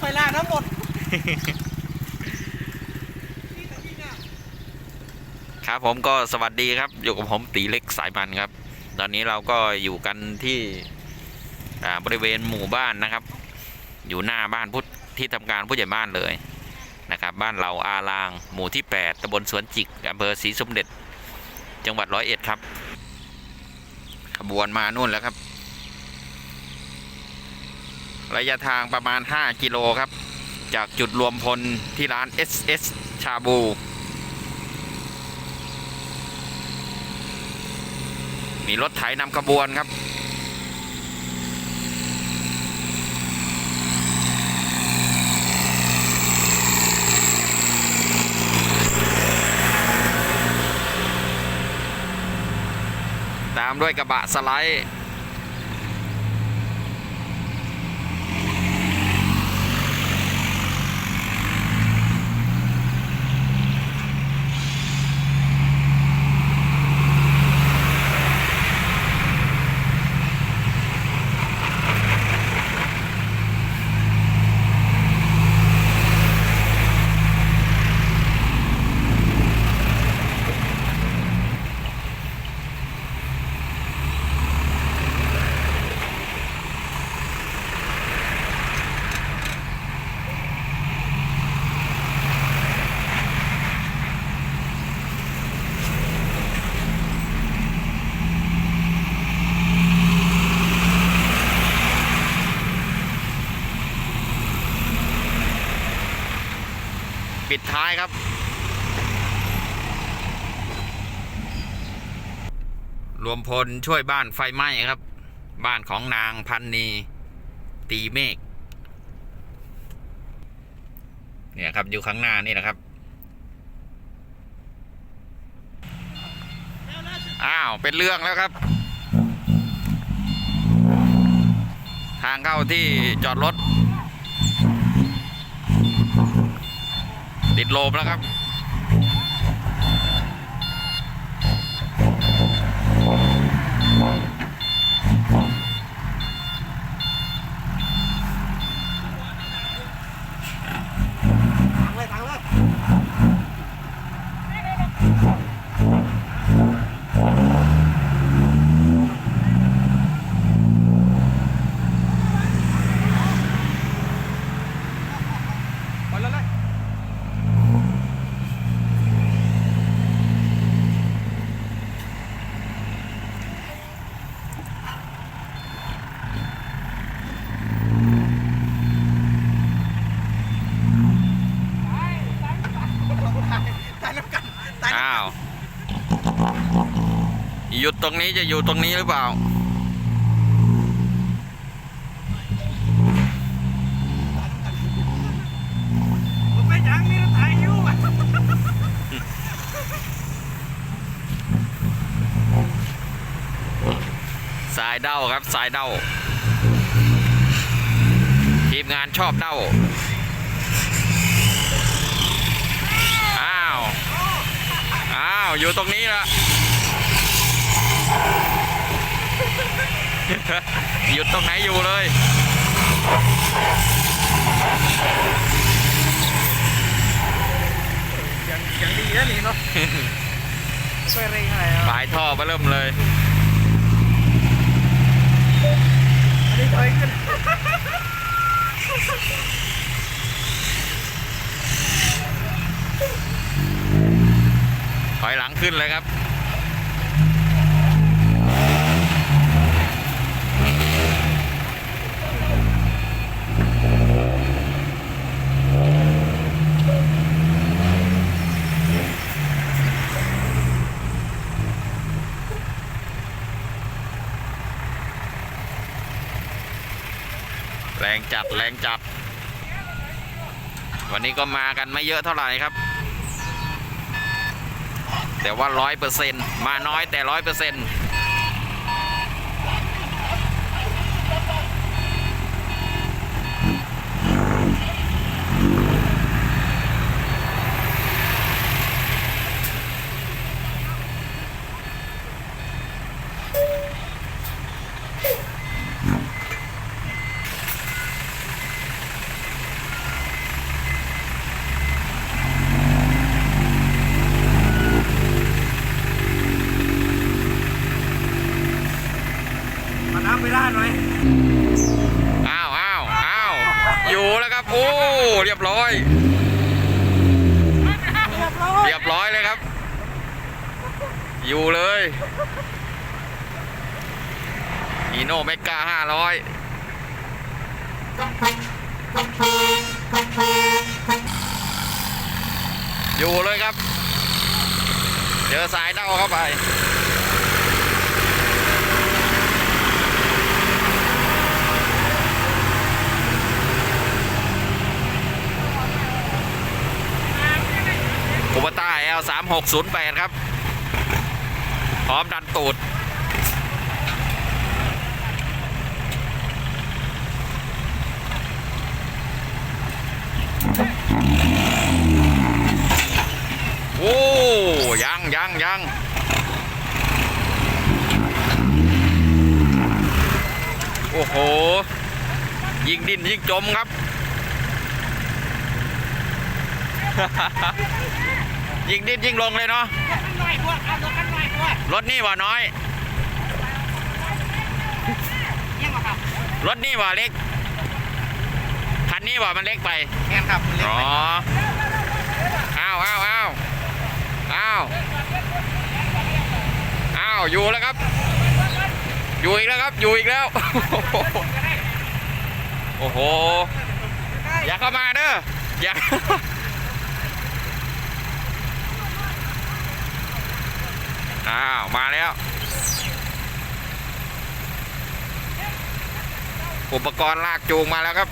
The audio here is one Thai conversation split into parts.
คอยล่าน้ำหมดครับผมก็สวัสดีครับ อยู่กับผมตีเล็กสายมันครับ ตอนนี้เราก็อยู่กันที่บริเวณหมู่บ้านนะครับ อยู่หน้าบ้านพุทธที่ทำการผู้ใหญ่บ้านเลยนะครับบ้านเราอาลาง หมู่ที่ 8ตำบลสวนจิกอำเภอศรีสมเด็จ จังหวัดร้อยเอ็ดครับ ขบวนมานู่นแล้วครับ ระยะทางประมาณ 5 กิโลครับ จากจุดรวมพลที่ร้าน SS ชาบู มีรถไถนำขบวนครับตามด้วยกระบะสไลด์ ท้ายครับ รวมพลช่วยบ้านไฟไหม้ครับ บ้านของนางพันนี ตีเมฆเนี่ยครับอยู่ข้างหน้านี่นะครับ อ้าว เป็นเรื่องแล้วครับ ทางเข้าที่จอดรถ ติดโลมแล้วครับ ถังเลยถังเลยไปแล้วเลย ตายน้ำกันตายน้ำ อ้าว หยุดตรงนี้จะอยู่ตรงนี้หรือเปล่าไม่ยังนี่ถ่ายอยู่สายเด้าครับสายเด้า ทีมงานชอบเด้าอ้าว อ้าว อยู่ตรงนี้ละ หยุดตรงไหนอยู่เลย ยังยังดีนะนี่เนาะช่วยเร่งอะไรอะปลายท่อมาเริ่มเลยอันนี้ถอยขึ้นถอยหลังขึ้นเลยครับ แรงจัดแรงจัด วันนี้ก็มากันไม่เยอะเท่าไหร่ครับ แต่ว่าร้อยเปอร์เซ็นต์มาน้อยแต่ร้อยเปอร์เซ็นต์ อยู่เลยครับ เจอสายเด้าเข้าไปคูปต้า L 3 6 0 8 ครับ พร้อมดันตูด โอ้ยังยังยังโอ้โห ยิงดินยิงจมครับ ยิงดินยิงลงเลยเนาะกันหน่อยพวกเอารถกันหน่อยพวกรถนี่ว่าน้อยยังเหรอครับรถนี่ว่าเล็กคั นนี้ว่ามันเล็กไปแม่นครับเล็กอ๋อไปอ้าวอ้าวอ้าวอ้าวอ้าวอยู่แล้วครับ อยู่อีกแล้วครับ อยู่อีกแล้ว โอ้โห อย่าเข้ามาเด้ออย่าอ้าว มาแล้ว อุปกรณ์ลากจูงมาแล้วครับ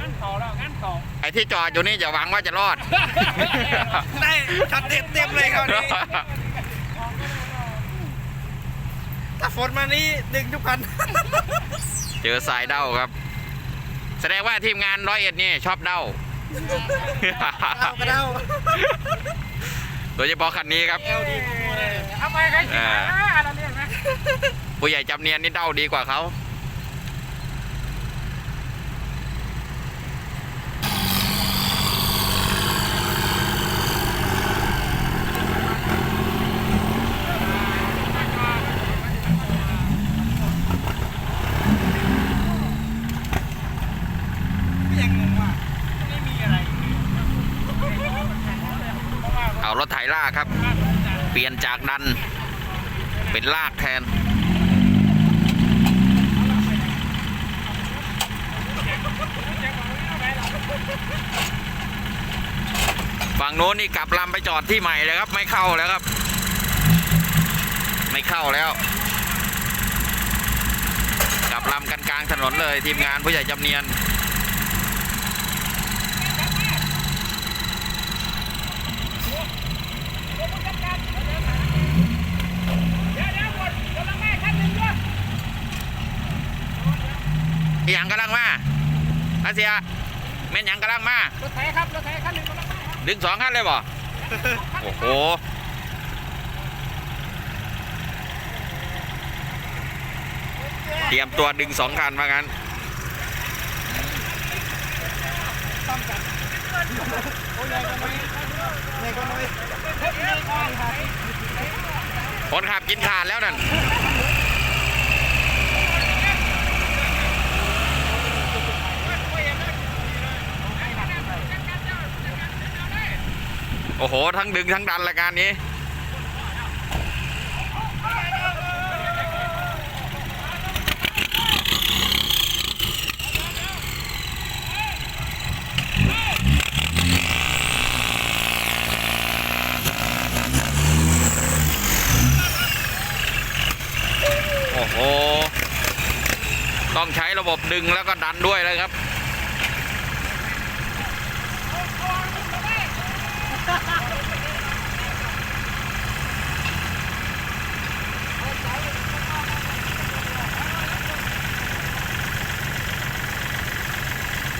งั้นต่อแล้วงั้นต่อไอ้ที่จอดอยู่นี่อย่าหวังว่าจะรอด ได้ช็อตเต็มเต็มเลยครับนี้ถ้าฝนมานี่ดึงทุกคัน เจอสายเด้าครับ แสดงว่าทีมงานร้อยเอ็ดนี่ชอบเด้าเอากระเด้าโดยเฉพาะคันนี้ครับเอลดีเลยเอาไปกันอ่าอะไรเนี่ยนะผู้ใหญ่จำเนียนนี่เด้าดีกว่าเขา ยังงงว่าไม่มีอะไร เอารถไถลากครับ เปลี่ยน จากดันเป็นลากแทน ฝั่งโน้นนี่กลับลำไปจอดที่ใหม่เลยครับ ไม่เข้าแล้วครับ ไม่เข้าแล้ว กลับลำกันกลางถนนเลยทีมงานผู้ใหญ่จำเนียน อีหยังกำลังมาอาเซียแม่นหยังกำลังมารถไถครับรถไถคันหนึ่งกำลังมาครับดึงสองขั้นเลยบ่โอ้โหเตรียมตัวดึงสองคันมางั้นโอ้ยใหญ่กว่าน้อยใหญ่กว่าน้อยใหญ่กว่าน้อยคนขับกินขาดแล้วนั่น โอ้โห ทั้งดึงทั้งดันรายการนี้โอ้โห ต้องใช้ระบบดึงแล้วก็ดันด้วยเลยครับ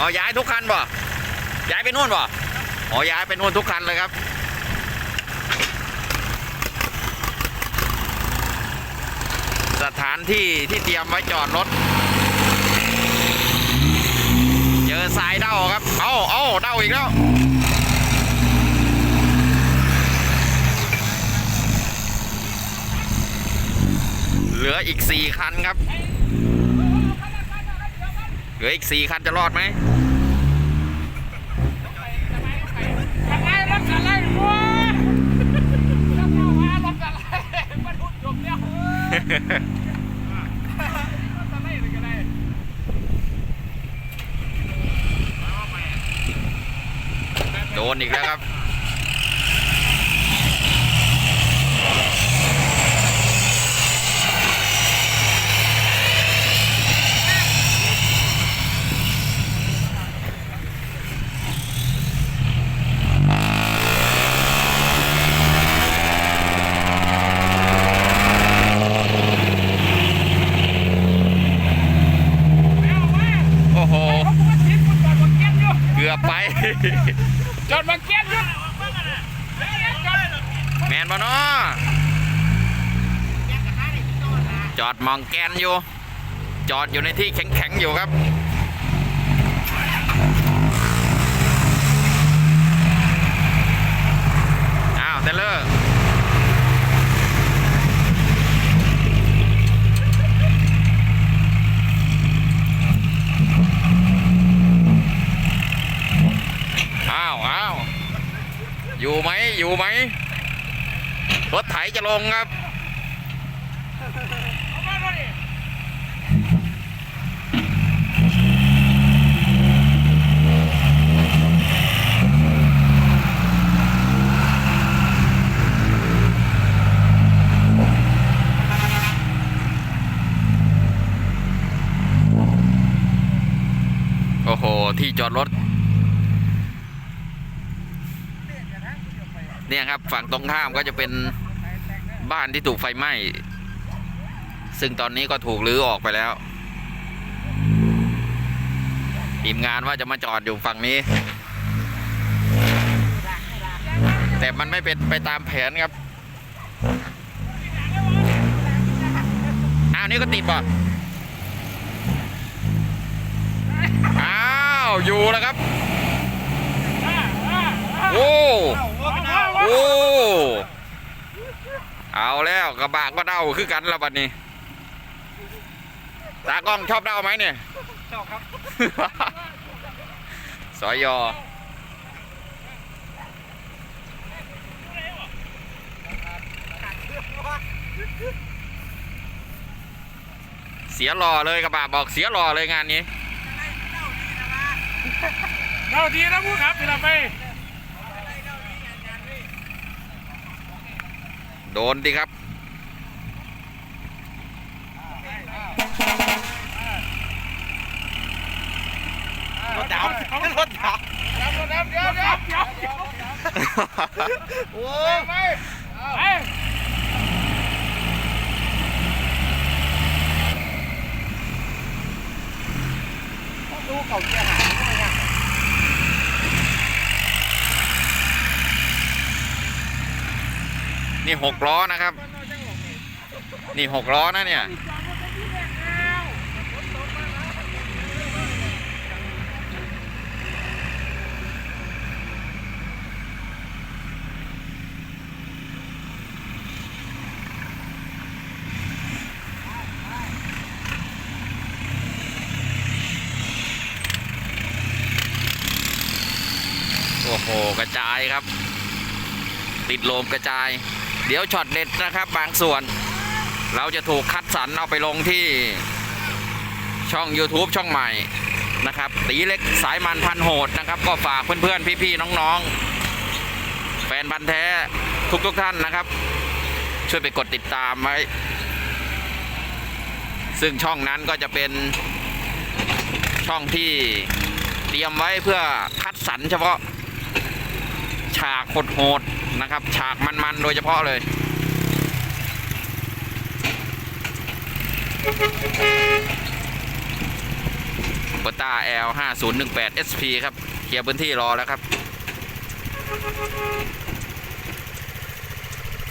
อ๋อย้ายทุกคันบ่ย้ายไปนู่นบ่อ๋อย้ายไปนู่นทุกคันเลยครับสถานที่ที่เตรียมไว้จอดรถ เจอสายเด้าครับ เอาเอาเด้าอีกแล้ว เหลืออีกสี่คันครับ เหลืออีกสี่คันจะรอดไหมอะไรรถอะไรวะจะเข้ามารถอะไรมันหุ่นยนต์เนี่ยรถอะไรหรืออะไร โดนอีกแล้วครับ โอ้โห เกือบไป จอดมาเก็บอยู่จอด แมนบ่เนาะจอด มองแกนอยู่ จอดอยู่ในที่แข็งๆอยู่ครับอ้าวเทเลอร์อ้าวอ้าวอยู่ไหมอยู่ไหมรถไถจะลงครับ เอามาหน่อยดิ โอ้โห ที่จอดรถ เครับ ฝั่งตรงข้ามก็จะเป็นบ้านที่ถูกไฟไหม้ ซึ่งตอนนี้ก็ถูกรื้อออกไปแล้ว ทีมงานว่าจะมาจอดอยู่ฝั่งนี้ แต่มันไม่เป็นไปตามแผนครับ อ้าวนี่ก็ติดป่ะอ้าว อยู่แล้วครับ โอ้โอ้เอาแล้วกระบะก็เด้าคือกันละบัดนี้ตากล้องชอบเด้าไหมเนี่ยชอบครับสอยอเสียหล่อเลยกระบะบอกเสียหล่อเลยงานนี้เราดีนะผู้ขับที่เราไป โดนดิครับ รถดับรถดับเดี๋ยวเดี๋ยวเดี๋ยวเดี๋ยวเดี๋ยวโอ้ไปเอ้ยดูเก่าเกียร์หายใช่ไหมครับ นี่หกล้อนะครับ นี่หกล้อนะเนี่ย โอ้โห กระจายครับ ติดโลมกระจาย เดี๋ยวช็อตเด็ดนะครับบางส่วน เราจะถูกคัดสรรเอาไปลงที่ช่อง YouTube ช่องใหม่นะครับ ตีเล็กสายมันพันโหดนะครับ ก็ฝากเพื่อนๆ พี่ๆ น้องๆ แฟนบันธ์แท้ทุกๆท่านนะครับ ช่วยไปกดติดตามไว้ ซึ่งช่องนั้นก็จะเป็นช่องที่เตรียมไว้เพื่อคัดสรรเฉพาะ ฉากโหดๆนะครับ ฉากมันๆโดยเฉพาะเลยโบต้า L 5018 SP ครับเคลียร์พื้นที่รอแล้วครับ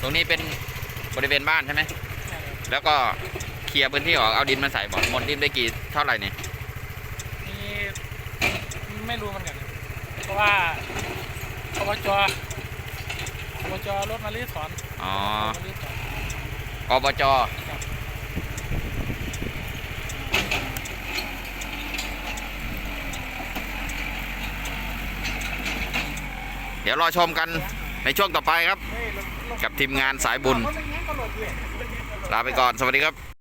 ตรงนี้เป็นบริเวณบ้านใช่ไหม แล้วก็เคลียร์พื้นที่ออก เอาดินมาใส่บ่อหมดดินได้กี่เท่าไหร่นี่ยนี่ไม่รู้เหมือนกัน เพราะว่า อบจอบจรถมาลีถอนอ๋อมารีออบจเดี๋ยวรอชมกันในช่วงต่อไปครับ กับทีมงานสายบุญ ลาไปก่อน สวัสดีครับ